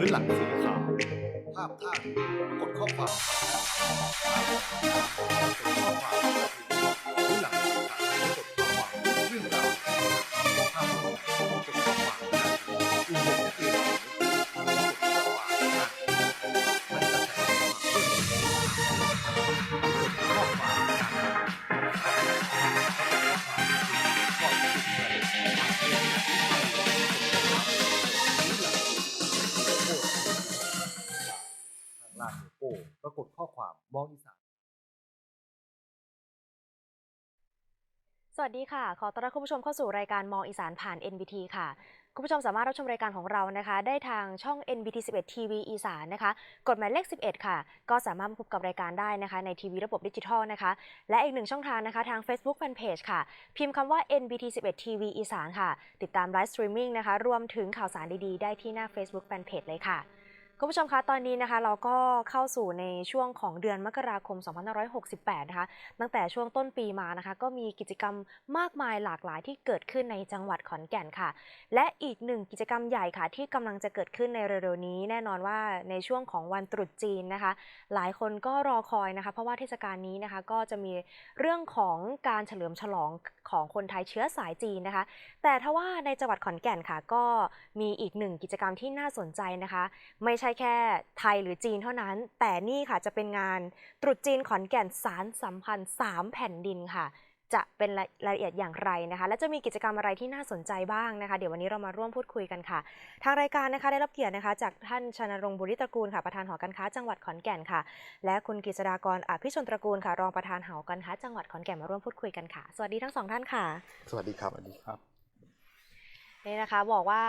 พื้นหลังสีขาวภาพท่าตุกดข้อความเป็นข้อความพื้นหลังสีขาวกดข้อความเรื่องราวภาพกดข้อความ รากฏข้อความมองอีสานสวัสดีค่ะ ขอต้อนรับคุณผู้ชมเข้าสู่รายการมองอีสานผ่าน NBT ค่ะ คุณผู้ชมสามารถรับชมรายการของเรานะคะ ได้ทางช่อง NBT 11 TV อีสานนะคะ กดหมายเลข 11 ค่ะ ก็สามารถพบกับรายการได้นะคะ ในทีวีระบบดิจิทัลนะคะ และอีกหนึ่งช่องทางนะคะ ทาง Facebook Fanpage ค่ะ พิมพ์คำว่า NBT 11 TV อีสานค่ะ ติดตามไลฟ์สตรีมมิ่งนะคะ รวมถึงข่าวสารดีๆ ได้ที่หน้า Facebook Fanpage เลยค่ะ คุณผู้ชมคะตอนนี้นะคะเราก็เข้าสู่ในช่วงของเดือนมกราคม 2568 นะคะ ตั้งแต่ช่วงต้นปีมานะคะ ก็มีกิจกรรมมากมายหลากหลายที่เกิดขึ้นในจังหวัดขอนแก่นค่ะ และอีกหนึ่งกิจกรรมใหญ่ค่ะ ที่กำลังจะเกิดขึ้นในเร็วๆนี้ แน่นอนว่าในช่วงของวันตรุษจีนนะคะ หลายคนก็รอคอยนะคะ เพราะว่าเทศกาลนี้นะคะก็จะมีเรื่องของการเฉลิมฉลองของคนไทยเชื้อสายจีนนะคะ แต่ถ้าว่าในจังหวัดขอนแก่นค่ะ ก็มีอีกหนึ่งกิจกรรมที่น่าสนใจนะคะ ไม่ใช่แค่ไทยหรือจีนเท่านั้น แต่นี่ค่ะจะเป็นงานตรุษจีนขอนแก่นสารสัมพันธ์ 3 แผ่นดินค่ะ จะเป็นรายรายละเอียดอย่างไรนะคะ และจะมีกิจกรรมอะไรที่น่าสนใจบ้างนะคะ เดี๋ยววันนี้เรามาร่วมพูดคุยกันค่ะ ทางรายการนะคะได้รับเกียรตินะคะ จากท่านชนรงค์บุริตระกูลค่ะประธานหอการค้าจังหวัดขอนแก่นค่ะ และคุณกฤษฎากรอภิชนตระกูลค่ะ รองประธานหอการค้าจังหวัดขอนแก่นมาร่วมพูดคุยกันค่ะ สวัสดีทั้งสองท่านค่ะ สวัสดีครับสวัสดีครับนี่นะคะบอกว่า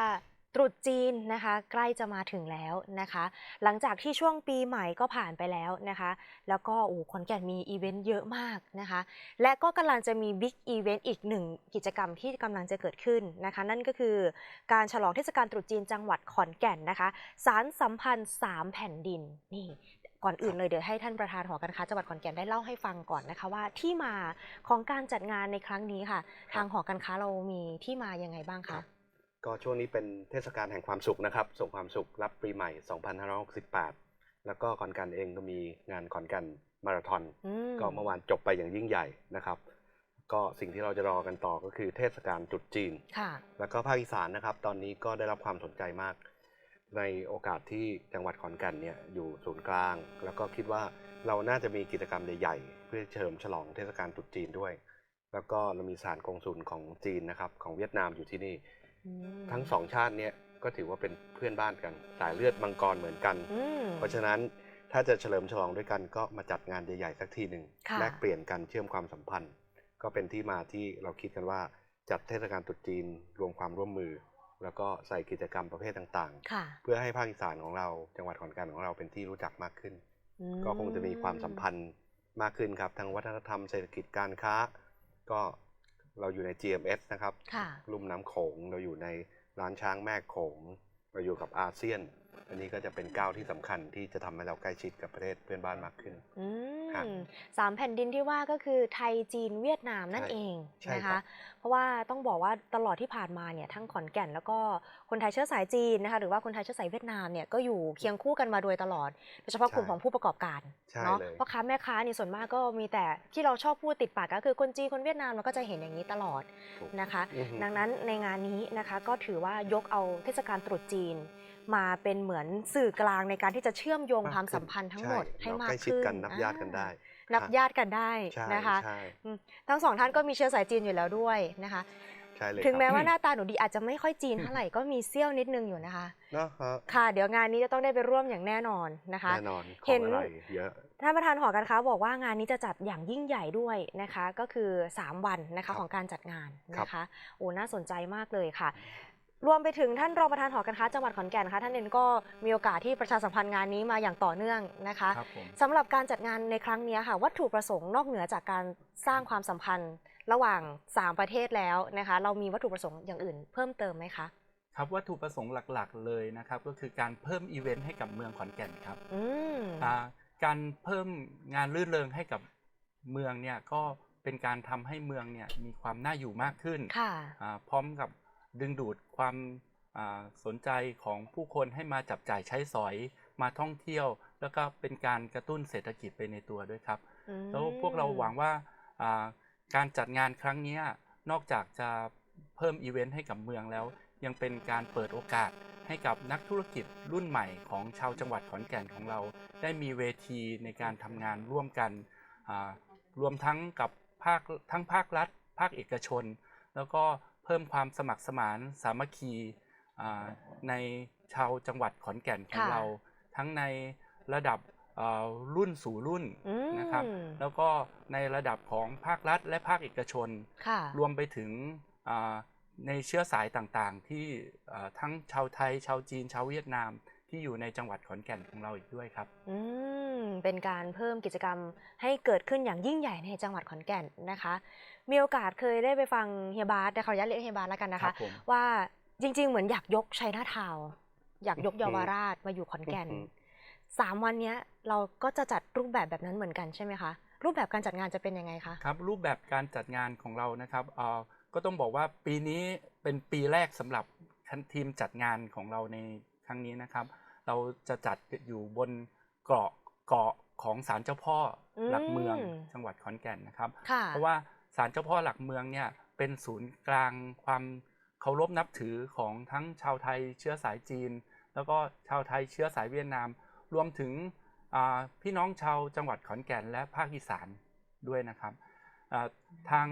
ตรุษจีนนะคะใกล้จะมาถึงแล้วนะคะ หลังจากที่ช่วงปีใหม่ก็ผ่านไปแล้วนะคะ แล้วก็โอ้ขอนแก่นมีอีเวนต์เยอะมากนะคะ และก็กำลังจะมีบิ๊กอีเวนต์อีกหนึ่งกิจกรรมที่กำลังจะเกิดขึ้นนะคะ นั่นก็คือการฉลองเทศกาลตรุษจีนจังหวัดขอนแก่นนะคะ สารสัมพันธ์ 3 แผ่นดินนี่ก่อนอื่นเลยเดี๋ยวให้ท่านประธานหอการค้าจังหวัดขอนแก่นได้เล่าให้ฟังก่อนนะคะ ว่าที่มาของการจัดงานในครั้งนี้ค่ะ ทางหอการค้าเรามีที่มายังไงบ้างคะ ก็ช่วงนี้เป็นเทศกาลแห่งความสุขนะครับ ส่งความสุขรับปีใหม่ 2568 แล้วก็ขอนแก่นเองก็มีงานขอนแก่นมาราธอนอืมก็เมื่อวานจบไปอย่างยิ่งใหญ่นะครับ ก็สิ่งที่เราจะรอกันต่อก็คือเทศกาลตรุษจีนค่ะแล้วก็ภาคอีสานนะครับ ตอนนี้ก็ได้รับความสนใจมาก ในโอกาสที่จังหวัดขอนแก่นเนี่ยอยู่ศูนย์กลาง แล้วก็คิดว่าเราน่าจะมีกิจกรรมใหญ่ๆ เพื่อเฉลิมฉลองเทศกาลตรุษจีนด้วย แล้วก็เรามีสถารกงสุลของจีนนะครับของเวียดนามอยู่ที่นี่อืม ทั้งสองชาติเนี่ยก็ถือว่าเป็นเพื่อนบ้านกัน สายเลือดมังกรเหมือนกันอืมเพราะฉะนั้นถ้าจะเฉลิมฉลองด้วยกันก็มาจัดงานใหญ่ๆสักทีหนึ่งค่ะแลกเปลี่ยนกันเชื่อมความสัมพันธ์ ก็เป็นที่มาที่เราคิดกันว่าจัดเทศกาลตรุษจีนรวมความร่วมมือ แล้วก็ใส่กิจกรรมประเภทต่างค่ะๆเพื่อให้ภาคอีสานของเราจังหวัดขอนแก่นของเราเป็นที่รู้จักมากขึ้นอืมก็คงจะมีความสัมพันธ์มากขึ้นครับทั้งวัฒนธรรมเศรษฐกิจการค้า ก็ เราอยู่ใน GMS นะครับค่ะลุ่มน้ำโขงเราอยู่ในร้านช้างแม่โขงเราอยู่กับอาเซียน อันนี้ก็จะเป็นก้าวที่สำคัญที่จะทำให้เราใกล้ชิดกับประเทศเพื่อนบ้านมากขึ้นอืครับมสามแผ่นดินที่ว่าก็คือไทยจีนเวียดนามนั่นใช่เองใช่นะครัคะบเพราะว่าต้องบอกว่าตลอดที่ผ่านมาเนี่ยทั้งขอนแก่นแล้วก็คนไทยเชื้อสายจีนนะคะหรือว่าคนไทยเชื้อสายเวียดนามเนี่ยก็อยู่เคียงคู่กันมาโดยตลอดโดยเฉพาะกลุ่มของผู้ประกอบการใช่เนาะเลยพ่อค้าแม่ค้านี่ส่วนมากก็มีแต่ที่เราชอบพูดติดปากก็คือคนจีนคนเวียดนามเราก็จะเห็นอย่างนี้ตลอดถูกนะคะอือฮึดังนั้นในงานนี้นะคะก็ถือว่ายกเอาเทศกาลตรุษจีนมาเป็นเหมือนสื่อกลางในการที่จะเชื่อมโยงความสัมพันธ์ทั้งหมดช่ให้เรมากใกล้ชิดขึ้นกันนับญาติกันได้อ่านับครับญาติกันได้ใช่นะคะใช่อืมทั้งสองท่านก็มีเชื้อสายจีนอยู่แล้วด้วยนะคะใช่เลยถึงแม้ครับว่าหน้าตาหนูดีอาจจะไม่ค่อยจีนเท่าไหร่ก็มีเซี่ยวนิดนึงอยู่นะคะเนาะฮะค่ะ เดี๋ยวงานนี้จะต้องได้ไปร่วมอย่างแน่นอนนะคะแน่นอนขเห็องนอะไรเยอะท่านประธานหอการค้าบอกว่างานนี้จะจัดอย่างยิ่งใหญ่ด้วยนะคะ ก็คือ 3 วันนะครัคะบของการจัดงานครับนะคะโอ้น่าสนใจมากเลยค่ะ รวมไปถึงท่านรองประธานหอการค้าจังหวัดขอนแก่นนะคะท่านเองก็มีโอกาสที่ประชาสัมพันธ์งานนี้มาอย่างต่อเนื่องนะคะครับผมสำหรับการจัดงานในครั้งนี้ค่ะ วัตถุประสงค์นอกเหนือจากการสร้างความสัมพันธ์ระหว่าง 3 ประเทศแล้วนะคะ เรามีวัตถุประสงค์อย่างอื่นเพิ่มเติมไหมคะครับวัตถุประสงค์หลักๆ เลยนะครับก็คือการเพิ่มอีเวนต์ให้กับเมืองขอนแก่นครับอืมอ่าการเพิ่มงานรื่นเริงให้กับเมืองเนี่ยก็เป็นการทำให้เมืองเนี่ยมีความน่าอยู่มากขึ้นค่ะอ่าพร้อมกับ ดึงดูดความอ่าสนใจของผู้คนให้มาจับจ่ายใช้สอยมาท่องเที่ยว แล้วก็เป็นการกระตุ้นเศรษฐกิจไปในตัวด้วยครับอืมแล้วพวกเราหวังว่าอ่าการจัดงานครั้งเนี้ยนอกจากจะเพิ่มอีเวนต์ให้กับเมืองแล้ว ยังเป็นการเปิดโอกาสให้กับนักธุรกิจรุ่นใหม่ของชาวจังหวัดขอนแก่นของเรา ได้มีเวทีในการทำงานร่วมกันอ่ารวมทั้งกับภาคทั้งภาครัฐ ภาคเอกชน แล้วก็เพิ่มความสมัครสมานสามัคคีอ่าในชาวจังหวัดขอนแก่นของค่ะเรา ทั้งในระดับเอ่อรุ่นสู่รุ่นอืมนะครับ แล้วก็ในระดับของภาครัฐและภาคเอกชนค่ะรวมไปถึงอ่าในเชื้อสายต่างๆ ที่อ่าทั้งชาวไทย ชาวจีน ชาวเวียดนามที่อยู่ในจังหวัดขอนแก่นของเราอีกด้วยครับ อืม เป็นการเพิ่มกิจกรรมให้เกิดขึ้นอย่างยิ่งใหญ่ในจังหวัดขอนแก่นนะคะ มีโอกาสเคยได้ไปฟังเฮียบาสแต่ขออนุญาตเรียกเฮียบาสแล้วกันนะครัคะบผม ว่าจริง ๆ เหมือนอยากยกชัยนาทาวน์อยากยกเยาวราชมาอยู่ขอนแก่น อือหือ สามวันเนี้ยเราก็จะจัดรูปแบบแบบนั้นเหมือนกันใช่ไหมคะ รูปแบบการจัดงานจะเป็นยังไงคะ ครับรูปแบบการจัดงานของเรานะครับเอ่อก็ต้องบอกว่าปีนี้เป็นปีแรกสำหรับทีมจัดงานของเราในครั้งนี้นะครับ เราจะจัดอยู่บนเกาะเกาะของศาลเจ้าพ่ออมหลักเมืองจังหวัดขอนแก่นนะครับ ค่ะ เพราะว่า ศาลเจ้าพ่อหลักเมืองเนี่ยเป็นศูนย์กลางความเคารพนับถือของทั้งชาวไทยเชื้อสายจีน แล้วก็ชาวไทยเชื้อสายเวียดนาม รวมถึงพี่น้องชาวจังหวัดขอนแก่นและภาคอีสานด้วยนะครับทาง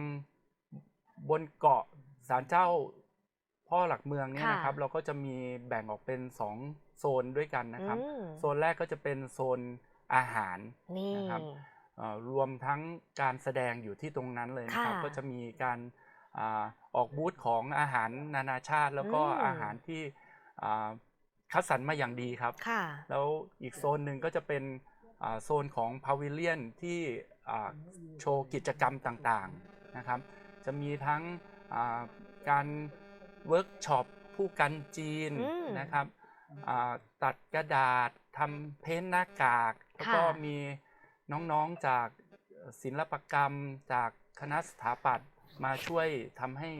บนเกาะศาลเจ้าพ่อหลักเมืองเนี่ยนะครับ เราก็จะมีแบ่งออกเป็นสองโซนด้วยกันนะครับ โซนแรกก็จะเป็นโซนอาหารนะครับ รวมทั้งการแสดงอยู่ที่ตรงนั้นเลยนะครับ ค่ะก็จะมีการอาออกบูธของอาหารนานาชาติ แล้วก็อืม อาหารที่อ่าคัดสรรมาอย่างดีครับ ค่ะ แล้วอีกโซนหนึ่งก็จะเป็นอ่าโซนของพาวิเลียนที่อ่าโชว์กิจกรรมต่างๆนะครับ จะมีทั้งอ่าการเวิร์กช็อปผู้กันจีนอืมนะครับอ่าตัดกระดาษทำเพ้นท์หน้ากาก แล้วก็ค่ะ มี น้องๆจากศิลปกรรมจากคณะสถาปัตย์มาช่วยทำให้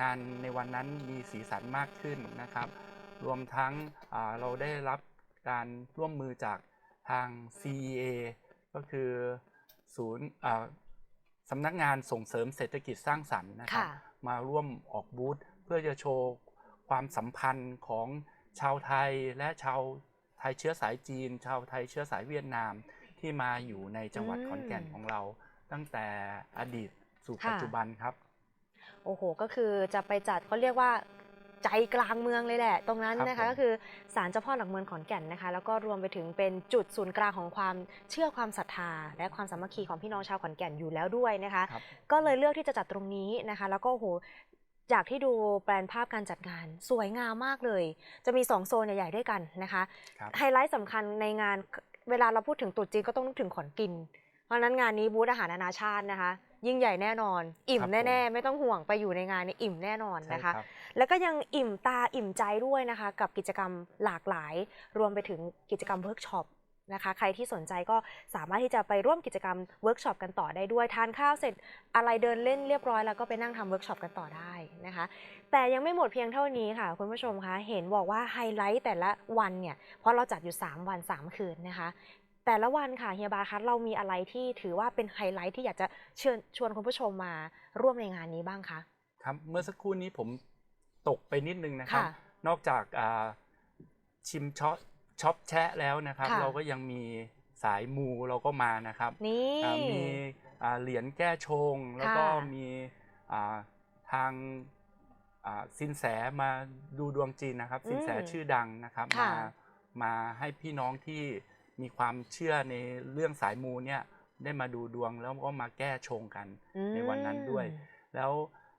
งานในวันนั้นมีสีสันมากขึ้นนะครับ รวมทั้งอ่าเราได้รับการร่วมมือจากทาง CEA ก็คือศูนย์อ่าสำนักงานส่งเสริมเศรษฐกิจสร้างสรรค์นะครับค่ะมาร่วมออกบูธเพื่อจะโชว์ความสัมพันธ์ของชาวไทยและชาวไทยเชื้อสายจีน ชาวไทยเชื้อสายเวียดนาม ที่มาอยู่ในจังหวัดอืมขอนแก่นของเรา ตั้งแต่อดีตสู่ค่ะปัจจุบันครับ โอ้โห ก็คือจะไปจัดเขาเรียกว่าใจกลางเมืองเลยแหละ ตรงนั้นครับนะคะผมก็คือศาลเจ้าพ่อหลักเมืองขอนแก่นนะคะ แล้วก็รวมไปถึงเป็นจุดศูนย์กลางของความเชื่อความศรัทธา และความสามัคคีของพี่น้องชาวขอนแก่นอยู่แล้วด้วยนะคะครับก็เลยเลือกที่จะจัดตรงนี้นะคะ แล้วก็โอ้โหจากที่ดูแปลนภาพการจัดงาน สวยงามมากเลย จะมี 2 โซนใหญ่ๆด้วยกันนะคะครับไฮไลท์สำคัญในงาน เวลาเราพูดถึงตรุษจีนก็ต้องนึกถึงขอนกิน เพราะฉะนั้นงานนี้บูธอาหารนานาชาตินะคะ ยิ่งใหญ่แน่นอน อิ่มครับผมแน่ ๆ ไม่ต้องห่วงไปอยู่ในงานนี้อิ่มแน่นอนใช่นะคะรับแล้วก็ยังอิ่มตาอิ่มใจด้วยนะคะ กับกิจกรรมหลากหลาย รวมไปถึงกิจกรรมเวิร์กช็อป นะคะ ใครที่สนใจก็สามารถที่จะไปร่วมกิจกรรมเวิร์กช็อปกันต่อได้ด้วย ทานข้าวเสร็จอะไรเดินเล่นเรียบร้อยแล้วก็ไปนั่งทำเวิร์กช็อปกันต่อได้นะคะ แต่ยังไม่หมดเพียงเท่านี้ค่ะ คุณผู้ชมคะ เห็นบอกว่าไฮไลท์แต่ละวันเนี่ย เพราะเราจัดอยู่ 3 วัน 3 คืนนะคะแต่ละวันค่ะเฮียบาคะเรามีอะไรที่ถือว่าเป็นไฮไลท์ที่อยากจะเชิญชวนคุณผู้ชมมาร่วมในงานนี้บ้างคะครับเมื่อสักครู่นี้ผมตกไปนิดนึงนะครับค่ะนอกจากอ่าชิมช็อป ช็อปแชะแล้วนะครับ ค่ะ เราก็ยังมีสายมูเราก็มานะครับนี่ อ่ามีอ่าเหรียญแก้ชง แล้วก็ค่ะมีอ่าทางอ่าสินแสมาดูดวงจีนนะครับ สินแสชื่อดังนะครับค่ะ มามาให้พี่น้องที่มีความเชื่อในเรื่องสายมูเนี่ยได้มาดูดวงแล้วก็มาแก้ชงกัน ในวันนั้นด้วย แล้ว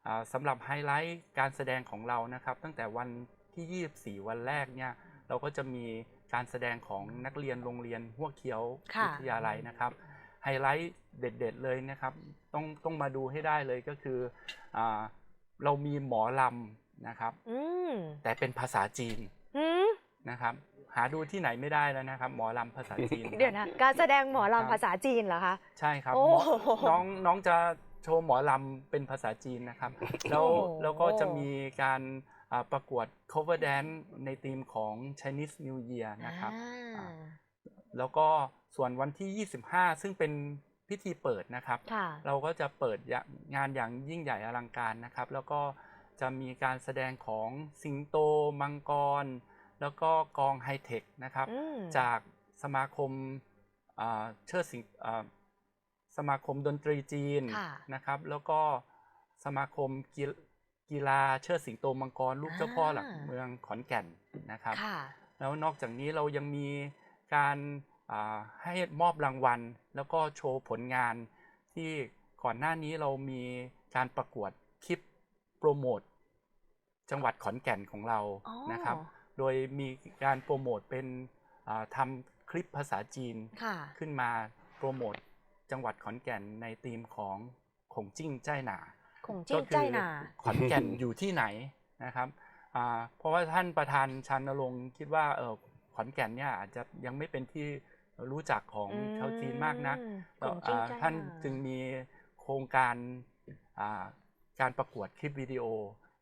อ่าสำหรับไฮไลท์การแสดงของเรานะครับ ตั้งแต่วันที่ 24 วันแรกเนี่ย เราก็จะมีการแสดงของนักเรียนโรงเรียนหัวเขียวค่ะวิทยาลัยนะครับไฮไลท์เด็ดๆเลยนะครับ ต้องต้องมาดูให้ได้เลยก็คืออาเรามีหมอลำนะครับอืมแต่เป็นภาษาจีนหืมนะครับ หาดูที่ไหนไม่ได้แล้วนะครับ หมอลำภาษาจีน เดี๋ยวนะการแสดงหมอครับลำภาษาจีนเหรอคะใช่ครับโอ้หมอโหน้องน้องจะโชว์หมอลำเป็นภาษาจีนนะครับ แล้วโอ้โหแล้วก็จะมีการอ่า ประกวด cover dance ในธีมของ Chinese New Year นะครับอ่าแล้วก็ส่วนวันที่ 25 ซึ่งเป็นพิธีเปิดนะครับค่ะเราก็จะเปิดงานอย่างยิ่งใหญ่อลังการนะครับ แล้วก็จะมีการแสดงของสิงโต มังกร แล้วก็กองไฮเทคนะครับอืมจากสมาคมอ่าเชิดสิงอ่าสมาคมดนตรีจีนค่ะนะครับ แล้วก็สมาคม กีกีฬาเชิดสิงโตมังกรลูกเจ้าพ่อหลักอ่าเมืองขอนแก่นนะครับค่ะแล้วนอกจากนี้เรายังมีการอ่าให้มอบรางวัล แล้วก็โชว์ผลงานที่ก่อนหน้านี้เรามีการประกวดคลิปโปรโมทจังหวัดขอนแก่นของเราอ๋อนะครับ โดยมีการโปรโมทเป็นอ่าทำคลิปภาษาจีนค่ะขึ้นมาโปรโมทจังหวัดขอนแก่นในธีมของขงจิ้งใจหนา คงจิ้งใจหนาขอนแก่นอยู่ที่ไหนนะครับอ่าเพราะว่าท่านประธานชันนรงค์คิดว่าเออขอนแก่นเนี่ยอาจจะยังไม่เป็นที่รู้จักของชาวจีนมากนักอืมแล้วขงจิ้งอ่าใจหท่านจึงมีโครงการอ่าการประกวดคลิปวิดีโอ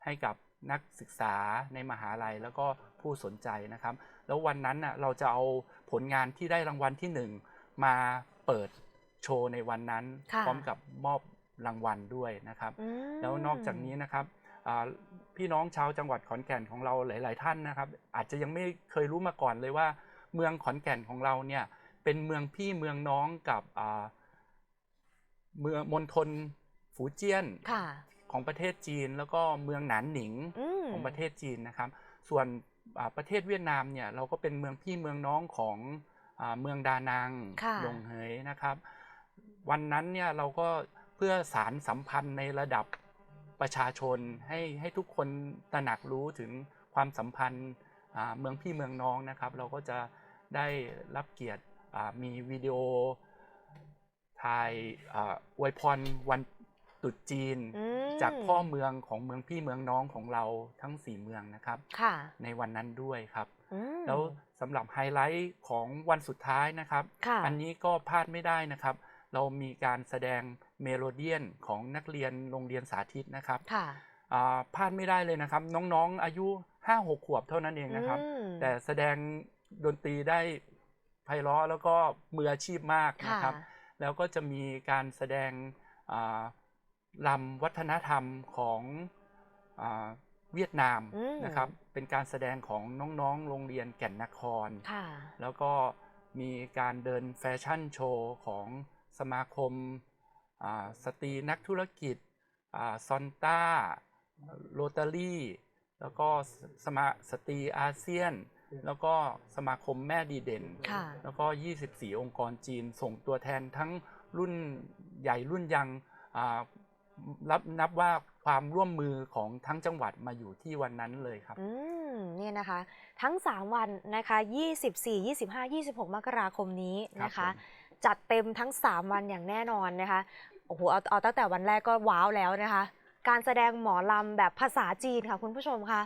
ให้กับนักศึกษาในมหาลัยแล้วก็ผู้สนใจนะครับ แล้ววันนั้นน่ะเราจะเอาผลงานที่ได้รางวัลที่หนึ่งมาเปิดโชว์ในวันนั้นค่ะพร้อมกับมอบ รางวัลด้วยนะครับอืมแล้วนอกจากนี้นะครับอ่าพี่น้องชาวจังหวัดขอนแก่นของเราหลาย ๆ ท่านนะครับ อาจจะยังไม่เคยรู้มาก่อนเลยว่า เมืองขอนแก่นของเราเนี่ยเป็นเมืองพี่เมืองน้องกับอ่าเมืองมณฑลฝูเจี้ยนค่ะของประเทศจีน แล้วก็เมืองหนานหนิงอืมของประเทศจีนนะครับ ส่วนอ่าประเทศเวียดนามเนี่ยเราก็เป็นเมืองพี่เมืองน้องของอาเมืองดานังค่ะลงเฮยนะครับ วันนั้นเนี่ยเราก็ เพื่อสารสัมพันธ์ในระดับประชาชนให้ให้ทุกคนตระหนักรู้ถึงความสัมพันธ์อ่าเมืองพี่เมืองน้องนะครับ เราก็จะได้รับเกียรติอ่ามีวิดีโอถ่ายอ่าอวยพรวันตรุษจีนอืมจากพ่อเมืองของเมืองพี่เมืองน้องของเราทั้ง4เมืองนะครับค่ะในวันนั้นด้วยครับอืมแล้วสำหรับไฮไลท์ของวันสุดท้ายนะครับค่ะอันนี้ก็พลาดไม่ได้นะครับ เรามีการแสดง เมโลเดียนของนักเรียนโรงเรียนสาธิตนะครับค่ะอ่าพลาดไม่ได้เลยนะครับ น้องๆ อายุ 5-6 ขวบเท่านั้นเองนะครับอืมแต่แสดงดนตรีได้ไพเราะแล้วก็มืออาชีพมากนะครับค่ะแล้วก็จะมีการแสดงอ่าลำวัฒนธรรมของอาเวียดนามอืมนะครับ เป็นการแสดงของน้องๆ โรงเรียนแก่นนครค่ะแล้วก็มีการเดินแฟชั่นโชว์ของสมาคมอ่า สตรีนักธุรกิจซอนต้าโรตารี่แล้วก็สสมาสตรีอาเซียน แล้วก็สมาคมแม่ดีเด่นค่ะแล้วก็ 24 องค์กรจีนส่งตัวแทนทั้งรุ่นใหญ่รุ่นยังอ่ารับนับว่าความร่วมมือของทั้งจังหวัดมาอยู่ที่วันนั้นเลยครับ อืมเนี่ยนะคะ ทั้ง 3 วันนะคะ 24 25 26 มกราคมนี้นะครัคะบผม จัดเต็มทั้ง 3 วันอย่างแน่นอนนะคะโอ้โหเอาเอาตั้งแต่วันแรกก็ว้าวแล้วนะคะ การแสดงหมอลำแบบภาษาจีนค่ะคุณผู้ชมคะ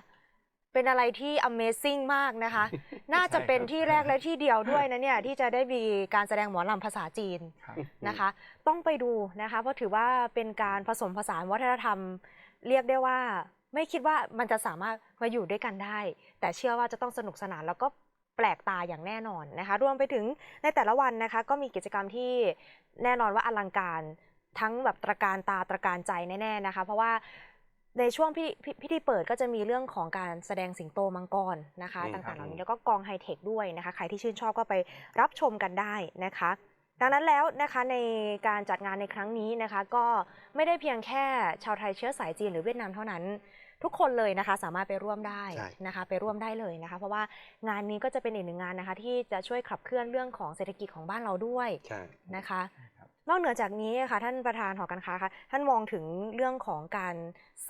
เป็นอะไรที่ Amazing มากนะคะ น่าจะเป็นที่แรกและที่เดียวด้วยนะเนี่ย ที่จะได้มีการแสดงหมอลำภาษาจีนครับนะคะ ต้องไปดูนะคะ เพราะถือว่าเป็นการผสมผสานวัฒนธรรม เรียกได้ว่า ไม่คิดว่ามันจะสามารถมาอยู่ด้วยกันได้ แต่เชื่อว่าจะต้องสนุกสนานแล้วก็แปลกตาอย่างแน่นอนนะคะ รวมไปถึงในแต่ละวันนะคะ ก็มีกิจกรรมที่แน่นอนว่าอลังการทั้งแบบตระการตาตระการใจแน่ๆนะคะ เพราะว่าในช่วงพิพิพิธีเปิดก็จะมีเรื่องของการแสดงสิงโตมังกรนะคะอืมต่างๆเหล่านี้แล้วก็กองไฮเทคด้วยนะคะ ใครที่ชื่นชอบก็ไปรับชมกันได้นะคะดังนั้นแล้วนะคะในการจัดงานในครั้งนี้นะคะ ก็ไม่ได้เพียงแค่ชาวไทยเชื้อสายจีนหรือเวียดนามเท่านั้น ทุกคนเลยนะคะสามารถไปร่วมได้ใช่นะคะไปร่วมได้เลยนะคะ เพราะว่างานนี้ก็จะเป็นอีกหนึ่งงานนะคะ ที่จะช่วยขับเคลื่อนเรื่องของเศรษฐกิจของบ้านเราด้วยใช่นะคะครับนอกเหนือจากนี้ค่ะท่านประธานหอการค้าคะท่านมองถึงเรื่องของการ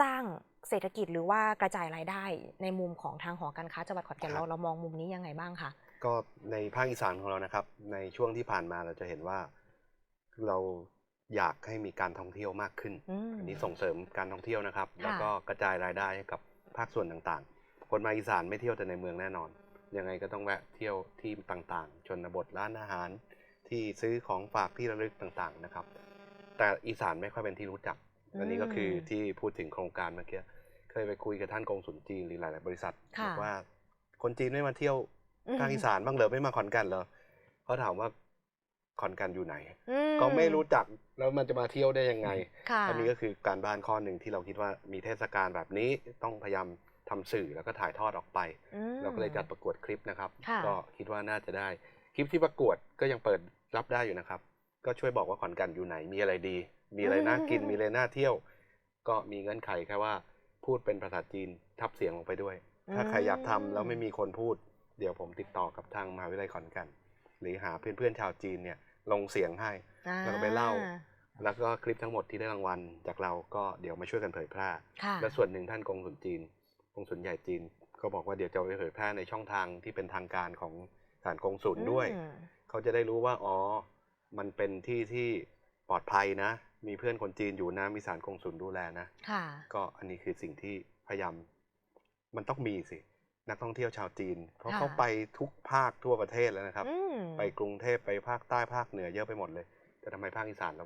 สร้างเศรษฐกิจหรือว่ากระจายรายได้ในมุมของทางหอการค้าจังหวัดขอนแก่นครับเราเรามองมุมนี้ยังไงบ้างคะก็ในภาคอีสานของเรานะครับ ในช่วงที่ผ่านมาเราจะเห็นว่าเรา อยากให้มีการท่องเที่ยวมากขึ้นอืมอันนี้ส่งเสริมการท่องเที่ยวนะครับค่ะแล้วก็กระจายรายได้ให้กับภาคส่วนต่างๆ คนมาอีสานไม่เที่ยวแต่ในเมืองแน่นอน ยังไงก็ต้องแวะเที่ยวที่ต่างๆ ชนบทร้านอาหาร ที่ซื้อของฝากที่ระลึกต่างๆนะครับ แต่อีสานไม่ค่อยเป็นที่รู้จัก อันนี้ก็คือที่พูดถึงโครงการเมื่อกี้ เคยไปคุยกับท่านกงสุลจีนหรือหลายๆบริษัทค่ะบอกว่า คนจีนไม่มาเที่ยวอืมภาคอีสานบ้างเหรอไม่มาขอนแก่นเหรอเขาถามว่า ขอนแก่นอยู่ไหนอืก็ไม่รู้จักแล้วมันจะมาเที่ยวได้ยังไงค่ะอันนี้ก็คือการบ้านข้อหนึ่งที่เราคิดว่ามีเทศกาลแบบนี้ต้องพยายามทำสื่อแล้วก็ถ่ายทอดออกไปอืมเราก็เลยจัดประกวดคลิปนะครับค่ะก็คิดว่าน่าจะได้ คลิปที่ประกวดก็ยังเปิดรับได้อยู่นะครับ ก็ช่วยบอกว่าขอนแก่นอยู่ไหน มีอะไรดี มีอะไรน่ากิน มีอะไรน่าเที่ยว ก็มีเงื่อนไขแค่ว่าพูดเป็นภาษาจีนทับเสียงลงไปด้วย ถ้าใครอยากทำแล้วไม่มีคนพูด เดี๋ยวผมติดต่อกับทางมหาวิทยาลัยขอนแก่น หรือหาเพื่อนๆชาวจีนเนี่ยลงเสียงให้อ่าแล้วก็ไปเล่า แล้วก็คลิปทั้งหมดที่ได้รางวัลจากเราก็เดี๋ยวมาช่วยกันเผยแพร่ค่ะและส่วนหนึ่งท่านกงสุลจีนกงสุลใหญ่จีน ก็บอกว่าเดี๋ยวจะเอาไปเผยแพร่ในช่องทางที่เป็นทางการของสถานกงสุลด้วยอืมเขาจะได้รู้ว่าอ๋อมันเป็นที่ที่ปลอดภัยนะ มีเพื่อนคนจีนอยู่นะมีสถารกงสุลดูแลนะค่ะก็อันนี้คือสิ่งที่พยายามมันต้องมีสิ นักท่องเที่ยวชาวจีน เพราะค่ะเขาไปทุกภาคทั่วประเทศแล้วนะครับอืมไปกรุงเทพไปภาคใต้ภาคเหนือเยอะไปหมดเลย แต่ทำไมภาคอีสานเรา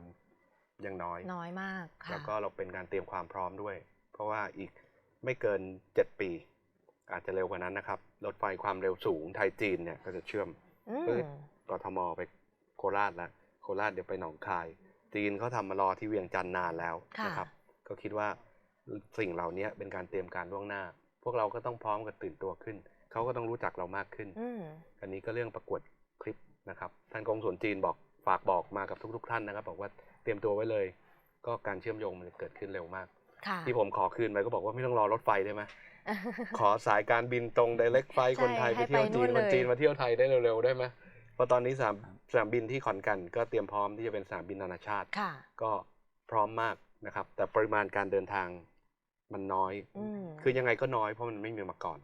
ยังน้อย น้อยมากค่ะแล้วก็เราเป็นการเตรียมความพร้อมด้วย เพราะว่าอีกไม่เกินเจ็ดปี อาจจะเร็วกว่านั้นนะครับ รถไฟความเร็วสูงไทยจีนเนี่ยก็จะเชื่อมอืมปึ๊ดกทมไปโคราชแล้วโคราชเดี๋ยวไปหนองคาย จีนเขาทำมารอที่เวียงจันทร์นานแล้วค่ะนะครับ ก็คิดว่าสิ่งเหล่านี้เป็นการเตรียมการล่วงหน้า พวกเราก็ต้องพร้อมกับตื่นตัวขึ้น เขาก็ต้องรู้จักเรามากขึ้นอืมอันนี้ก็เรื่องประกวดคลิปนะครับท่านกงสุลจีนบอกฝากบอกมากับทุก ๆ ท่านนะครับ บอกว่าเตรียมตัวไว้เลย ก็การเชื่อมโยงมันจะเกิดขึ้นเร็วมากค่ะที่ผมขอคืนไปก็บอกว่าไม่ต้องรอรถไฟได้ไหมขอสายการบินตรง direct ไฟใช่คนไทยไปให้เที่ยวไปนู่จีนนคนจีนเลยมาเที่ยวไทยได้เร็วๆได้ไหมเพราะตอนนี้สนามสนามบินที่ขอนแก่นก็เตรียมพร้อมที่จะเป็นสนามบินนานาชาติค่ะก็พร้อมมากนะครับ แต่ปริมาณการเดินทาง มันน้อยอืมคือยังไงก็น้อยเพราะมันไม่มีมาก่อน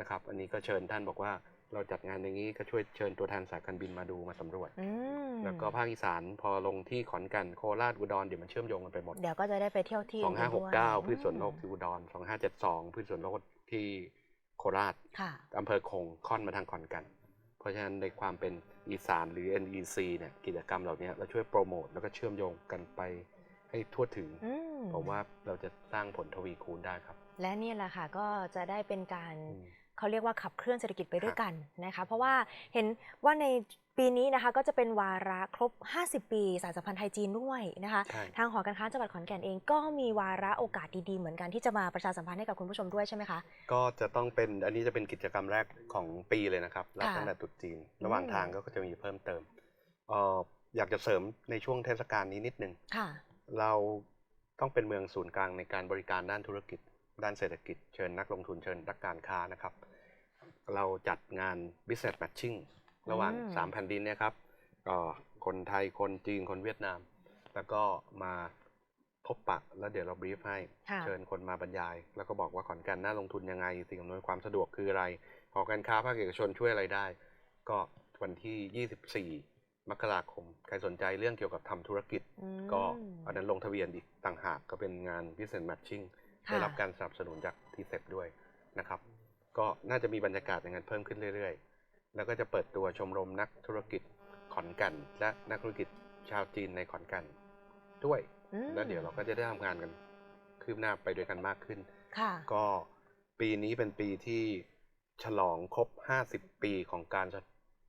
นะครับ อันนี้ก็เชิญท่านบอกว่าเราจัดงานอย่างนี้ก็ช่วยเชิญตัวแทนสายการบินมาดูมาสำรวจอืมแล้วก็ภาคอีสานพอลงที่ขอนแก่นโคราชอุดรเดี๋ยวมันเชื่อมโยงกันไปหมด เดี๋ยวก็จะได้ไปเที่ยวที่สองห้าหกนเก้าด้วยพืชสวนโลกที่อุดรสองห้าเจ็ดสองพืชสวนโลกที่โคราชค่ะอำเภอคงค่อนมาทางขอนแก่นเพราะฉะนั้นในความเป็นอีสานหรือ NEC เนี่ยกิจกรรมเหล่านี้เราช่วยโปรโมทแล้วก็เชื่อมโยงกันไป ให้ทั่วถึงอืมผมว่าเราจะสร้างผลทวีคูณได้ครับ และนี่แหละค่ะก็จะได้เป็นการอืมเขาเรียกว่าขับเคลื่อนเศรษฐกิจไปด้วยครับกันนะคะ เพราะว่าเห็นว่าในปีนี้นะคะก็จะเป็นวาระครบ 50 ปีสายสัมพันธ์ไทยจีนด้วยนะคะใช่ทางหอการค้าจังหวัดขอนแก่นเอง ก็มีวาระโอกาสดีๆ เหมือนกันที่จะมาประชาสัมพันธ์ให้กับคุณผู้ชมด้วยใช่ไหมคะ ก็จะต้องเป็นอันนี้จะเป็นกิจกรรมแรกของปีเลยนะครับรับค่ะตั้งแต่ตรุษจีน ระหว่างอืมทางก็จะมีเพิ่มเติมเอ่ออยากจะเสริมในช่วงเทศกาลนี้นิดนึงค่ะ เราต้องเป็นเมืองศูนย์กลางในการบริการด้านธุรกิจ ด้านเศรษฐกิจ เชิญนักลงทุนเชิญนักการค้านะครับ เราจัดงาน business matching ระหว่างอืมสามแผ่นดินเนะครับก็คนไทยคนจีนคนเวียดนาม แล้วก็มาพบปะแล้วเดี๋ยวเราบรีฟให้ค่ะเชิญคนมาบรรยาย แล้วก็บอกว่าขอนแก่นน่าลงทุนยังไง สิ่งอำนวยความสะดวกคืออะไรหอการค้าภาคเอกชนช่วยอะไรได้ ก็วันที่ 24 มกราคม ใครสนใจเรื่องเกี่ยวกับทำธุรกิจอืมก็อันนั้นลงทะเบียนอีกต่างหากก็เป็นงาน business matching ค่ะได้รับการสนับสนุนจากทีเซ็ด้วยนะครับ ก็น่าจะมีบรรยากาศอย่างนั้นเพิ่มขึ้นเรื่อยๆ แล้วก็จะเปิดตัวชมรมนักธุรกิจขอนแก่นและนักธุรกิจชาวจีนในขอนแก่นด้วยอืมแล้วเดี๋ยวเราก็จะได้ทำงานกันคืบหน้าไปด้วยกันมากขึ้นค่ะก็ปีนี้เป็นปีที่ฉลองครบ 50 ปีของการ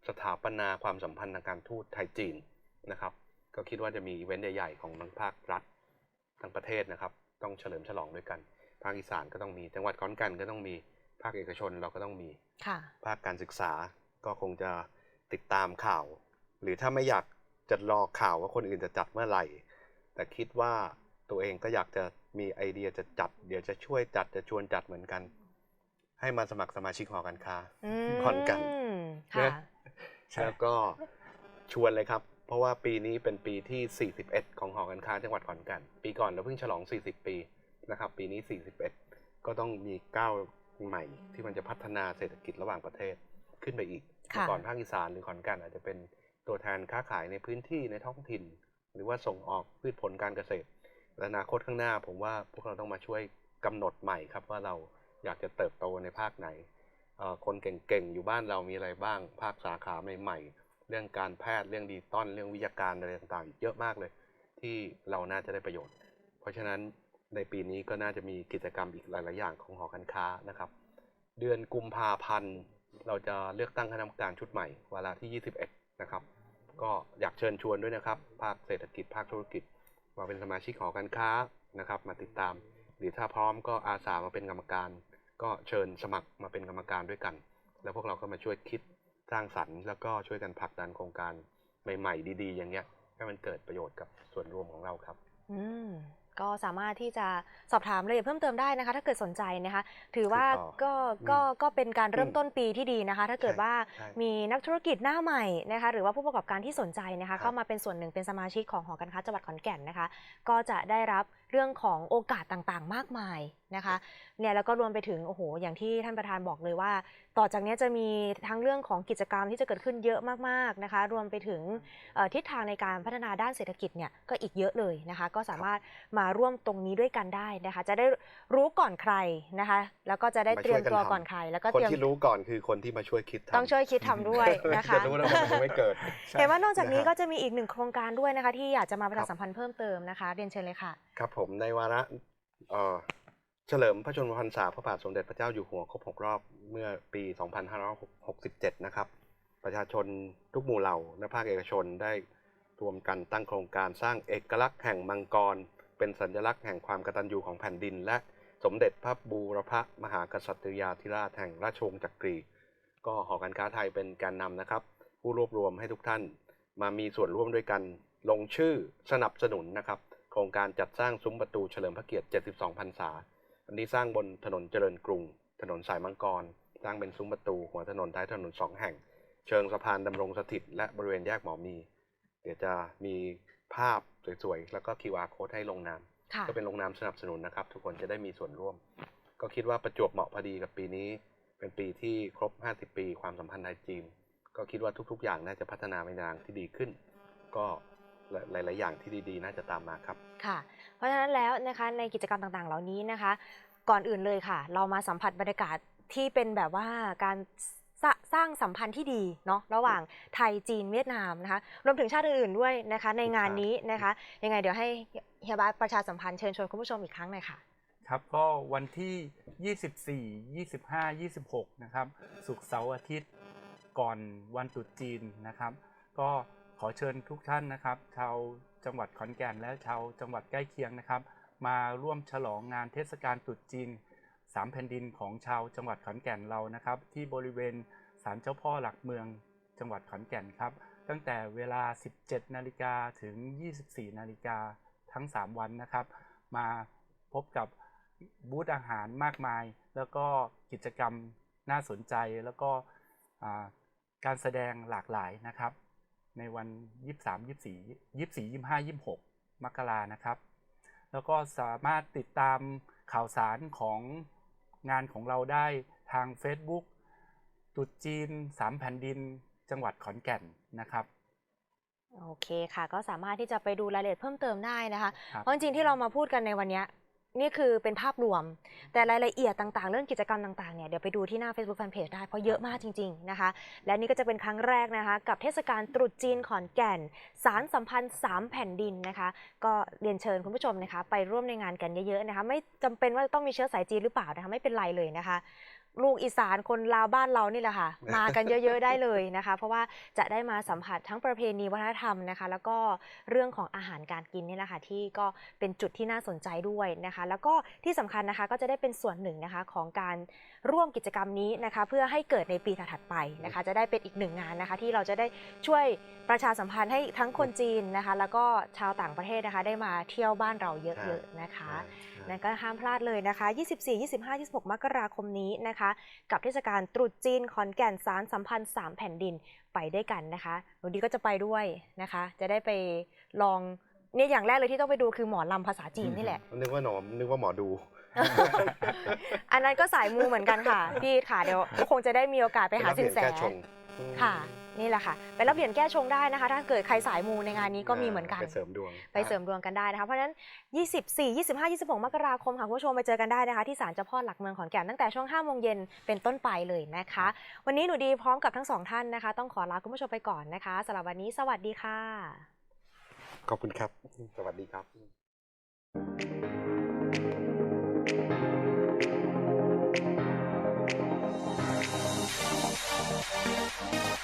สสถาปนาความสัมพันธ์ทางการทูตไทยจีนนะครับ ก็คิดว่าจะมีอีเวนต์ใหญ่ๆของทั้งภาครัฐทั้งประเทศนะครับ ต้องเฉลิมฉลองด้วยกัน ภาคอีสานก็ต้องมี จังหวัดขอนแก่นก็ต้องมีภาคเอกชนเราก็ต้องมีค่ะภาคการศึกษาก็คงจะติดตามข่าว หรือถ้าไม่อยากจะรอข่าวว่าคนอื่นจะจัดเมื่อไหร่ แต่คิดว่าตัวเองก็อยากจะมีไอเดียจะจัด เดี๋ยวจะช่วยจัดจะชวนจัดเหมือนกัน ให้มาสมัครสมาชิกหอการค้าอืมขอนแก่นค่ะนะ แล้วก็ชวนเลยครับ เพราะว่าปีนี้เป็นปีที่ 41 ของหอการค้าจังหวัดขอนแก่นปีก่อนเราเพิ่งฉลอง 40 ปีนะครับ ปีนี้ 41 ก็ต้องมีก้าวใหม่ ที่มันจะพัฒนาเศรษฐกิจระหว่างประเทศขึ้นไปอีกค่ะเมื่อก่อนภาคอีสานหรือขอนแก่นอาจจะเป็นตัวแทนค้าขายในพื้นที่ในท้องถิ่น หรือว่าส่งออกพืชผลการเกษตรและอนาคตข้างหน้าผมว่าพวกเราต้องมาช่วยกำหนดใหม่ครับว่าเราอยากจะเติบโตในภาคไหนเอ่อ คนเก่งๆ อยู่บ้านเรามีอะไรบ้าง ภาคสาขาใหม่ๆ เรื่องการแพทย์ เรื่องดิจิตอลเรื่องวิทยาการอะไรต่างๆ อีกเยอะมากเลย ที่เราน่าจะได้ประโยชน์ เพราะฉะนั้นในปีนี้ก็น่าจะมีกิจกรรมอีกหลายๆ อย่างของหอการค้านะครับ เดือนกุมภาพันธ์เราจะเลือกตั้งคณะกรรมการชุดใหม่เวลาที่ 21 นะครับ ก็อยากเชิญชวนด้วยนะครับ ภาคเศรษฐกิจ ภาคธุรกิจ มาเป็นสมาชิกหอการค้านะครับ มาติดตาม หรือถ้าพร้อมก็อาสามาเป็นกรรมการ ก็เชิญสมัครมาเป็นกรรมการด้วยกัน แล้วพวกเราก็มาช่วยคิดสร้างสรรค์แล้วก็ช่วยกันผลักดันโครงการใหม่ๆ ดีๆ อย่างเงี้ยให้มันเกิดประโยชน์กับส่วนรวมของเราครับ อืมก็สามารถที่จะสอบถามรายละเอียดเพิ่มเติมได้นะคะ ถ้าเกิดสนใจนะคะ ถือว่าติดต่อก็ก็ก็เป็นการเริ่มอืมต้นปีที่ดีนะคะ ถ้าเกิดใช่ว่าใช่มีนักธุรกิจหน้าใหม่นะคะ หรือว่าผู้ประกอบการที่สนใจนะครัคะบเข้ามาเป็นส่วนหนึ่งเป็นสมาชิกของหอการค้าจังหวัดขอนแก่นนะคะ ก็จะได้รับเรื่องของโอกาสต่างๆ มากมายนะคะเนี่ยแล้วก็รวมไปถึงโอ้โหอย่างที่ท่านประธานบอกเลยว่า ต่อจากนี้จะมีทั้งเรื่องของกิจกรรมที่จะเกิดขึ้นเยอะมากๆนะคะรวมไปถึงเอ่อทิศทางในการพัฒนาด้านเศรษฐกิจเนี่ยก็อีกเยอะเลยนะคะก็สามารถมาร่วมตรงนี้ด้วยกันได้นะคะจะได้รู้ก่อนใครนะคะแล้วก็จะได้มาเตรียมช่วยกันตัวทำก่อนใคร แล้วก็คนเตรียมที่รู้ก่อนคือคนที่มาช่วยคิดทำต้องช่วยคิดทำด้วยนะคะจะรู้แล้วว่ามันยังไม่เกิดเห็นว่านอกจากนี้นะฮะก็จะมีอีกหนึ่งโครงการด้วยนะคะที่อยากจะมาประชาครับสัมพันธ์เพิ่มเติมนะคะเรียนเชิญเลยค่ะ ครับผมในวาระ เฉลิมพระชนมพรรษาพระบาทสมเด็จพระเจ้าอยู่หัวครบ 6 รอบเมื่อปี 2567 นะครับ ประชาชนทุกหมู่เหล่าและภาคเอกชนได้รวมกันตั้งโครงการสร้างเอกลักษณ์แห่งมังกร เป็นสัญลักษณ์แห่งความกตัญญูของแผ่นดิน และสมเด็จพระบูรพมหากษัตริยาธิราชแห่งราชวงศ์จักรี ก็หอการค้าไทยเป็นแกนนำนะครับ ผู้รวบรวมให้ทุกท่าน มามีส่วนร่วมด้วยกัน ลงชื่อสนับสนุนนะครับ โครงการจัดสร้างซุ้มประตูเฉลิมพระเกียรติ 72 พรรษา อันนี้สร้างบนถนนเจริญกรุง ถนนสายมังกร สร้างเป็นซุ้มประตู หัวถนนท้ายถนนสองแห่ง เชิงสะพานดำรงสถิต และบริเวณแยกหมอมี เดี๋ยวจะมีภาพสวยๆ แล้วก็ QR code ให้ลงนามค่ะก็เป็นลงนามสนับสนุนนะครับ ทุกคนจะได้มีส่วนร่วม ก็คิดว่าประจวบเหมาะพอดีกับปีนี้ เป็นปีที่ครบ 50 ปี ความสัมพันธ์ไทยจีน ก็คิดว่าทุกๆ อย่างน่าจะพัฒนาไปในทางที่ดีขึ้น ก็ หลาย ๆ อย่างที่ดี ๆ น่าจะตามมาครับ ค่ะ เพราะฉะนั้นแล้วนะคะในกิจกรรมต่าง ๆ เหล่านี้นะคะ ก่อนอื่นเลยค่ะ เรามาสัมผัสบรรยากาศที่เป็นแบบว่าการสร้าสร้างสัมพันธ์ที่ดีเนาะระหว่างไทยจีนเวียดนามนะคะรวมถึงชาติอื่นๆด้วยนะคะ ในงานนี้นะคะ ยังไงเดี๋ยวให้เฮียบาสประชาสัมพันธ์เชิญชวนคุณผู้ชมอีกครั้งหน่อยค่ะ ครับก็วันที่ 24 25 26 นะครับศุกร์เสาร์อาทิตย์ก่อนวันตรุษจีนนะครับ ก็ ขอเชิญทุกท่านนะครับ ชาวจังหวัดขอนแก่นและชาวจังหวัดใกล้เคียงนะครับ มาร่วมฉลองงานเทศกาลตรุษจีนสามแผ่นดินของชาวจังหวัดขอนแก่นเรานะครับ ที่บริเวณศาลเจ้าพ่อหลักเมืองจังหวัดขอนแก่นครับ ตั้งแต่เวลา 17 นาฬิกาถึง 24 นาฬิกาทั้ง 3 วันนะครับ มาพบกับบูธอาหารมากมาย แล้วก็กิจกรรมน่าสนใจแล้วก็การแสดงหลากหลายนะครับ ในวัน23 24 24 25 26มกรานะครับ แล้วก็สามารถติดตามข่าวสารของงานของเราได้ทาง Facebook ตรุษจีน3แผ่นดินจังหวัดขอนแก่นนะครับโอเคค่ะ ก็สามารถที่จะไปดูรายละเอียดเพิ่มเติมได้นะคะครับเพราะจริงๆที่เรามาพูดกันในวันเนี้ย นี่คือเป็นภาพรวม แต่รายละเอียดต่างๆ เรื่องกิจกรรมต่างๆ เนี่ยเดี๋ยวไปดูที่หน้า Facebook Fanpage ได้ เพราะเยอะมากจริง ๆ นะคะ และนี่ก็จะเป็นครั้งแรกนะคะ กับเทศกาลตรุษจีนขอนแก่น สารสัมพันธ์ 3 แผ่นดินนะคะ ก็เรียนเชิญคุณผู้ชมนะคะ ไปร่วมในงานกันเยอะๆนะคะ ไม่จำเป็นว่าจะต้องมีเชื้อสายจีนหรือเปล่านะคะ ไม่เป็นไรเลยนะคะ ลูกอีสานคนลาวบ้านเรานี่แหละค่ะ มากันเยอะๆได้เลยนะคะ เพราะว่าจะได้มาสัมผัสทั้งประเพณีวัฒนธรรมนะคะ แล้วก็เรื่องของอาหารการกินนี่แหละค่ะที่ก็เป็นจุดที่น่าสนใจด้วยนะคะ แล้วก็ที่สำคัญนะคะก็จะได้เป็นส่วนหนึ่งนะคะของการร่วมกิจกรรมนี้นะคะ เพื่อให้เกิดในปีถัดๆไปนะคะ จะได้เป็นอีกหนึ่งงานนะคะ ที่เราจะได้ช่วยประชาสัมพันธ์ให้ทั้งคนจีนนะคะ แล้วก็ชาวต่างประเทศนะคะ ได้มาเที่ยวบ้านเราเยอะๆนะคะ นั่นก็ห้ามพลาดเลยนะคะ 24 25 26 มกราคมนี้นะคะ กับเทศกาลตรุษจีนขอนแก่นสารสัมพันธ์3แผ่นดินไปได้วยกันนะคะวันนี้ก็จะไปด้วยนะคะ จะได้ไปลองเนี่ยอย่างแรกเลยที่ต้องไปดูคือหมอลำภาษาจีนนี่แหละ นึกว่าหนอมนึกว่าหมอดู อันนั้นก็สายมูเหมือนกันค่ะ พี่ค่ะเดี๋ยวคงจะได้มีโอกาสไปหาสินแสรับเหรียญก้ชงค่ะ นี่แหละค่ะไปรับเหรียญแก้ชงได้นะคะ ถ้าเกิดใครสายมูในงานนี้ก็มีเหมือนกัน ไปเสริมดวง ไปเสริมดวงกันได้นะคะ เพราะฉะนั้น 24 25 26 มกราคมค่ะคุณผู้ชมไปเจอกันได้นะคะ ที่ศาลเจ้าพ่อหลักเมืองขอนแก่นตั้งแต่ช่วง5โมงเย็นเป็นต้นไปเลยนะคะ วันนี้หนูดีพร้อมกับทั้งสองท่านนะคะ ต้องขอลาคุณผู้ชมไปก่อนนะคะสำหรับวันนี้สวัสดีค่ะ ขอบคุณครับ สวัสดีครับ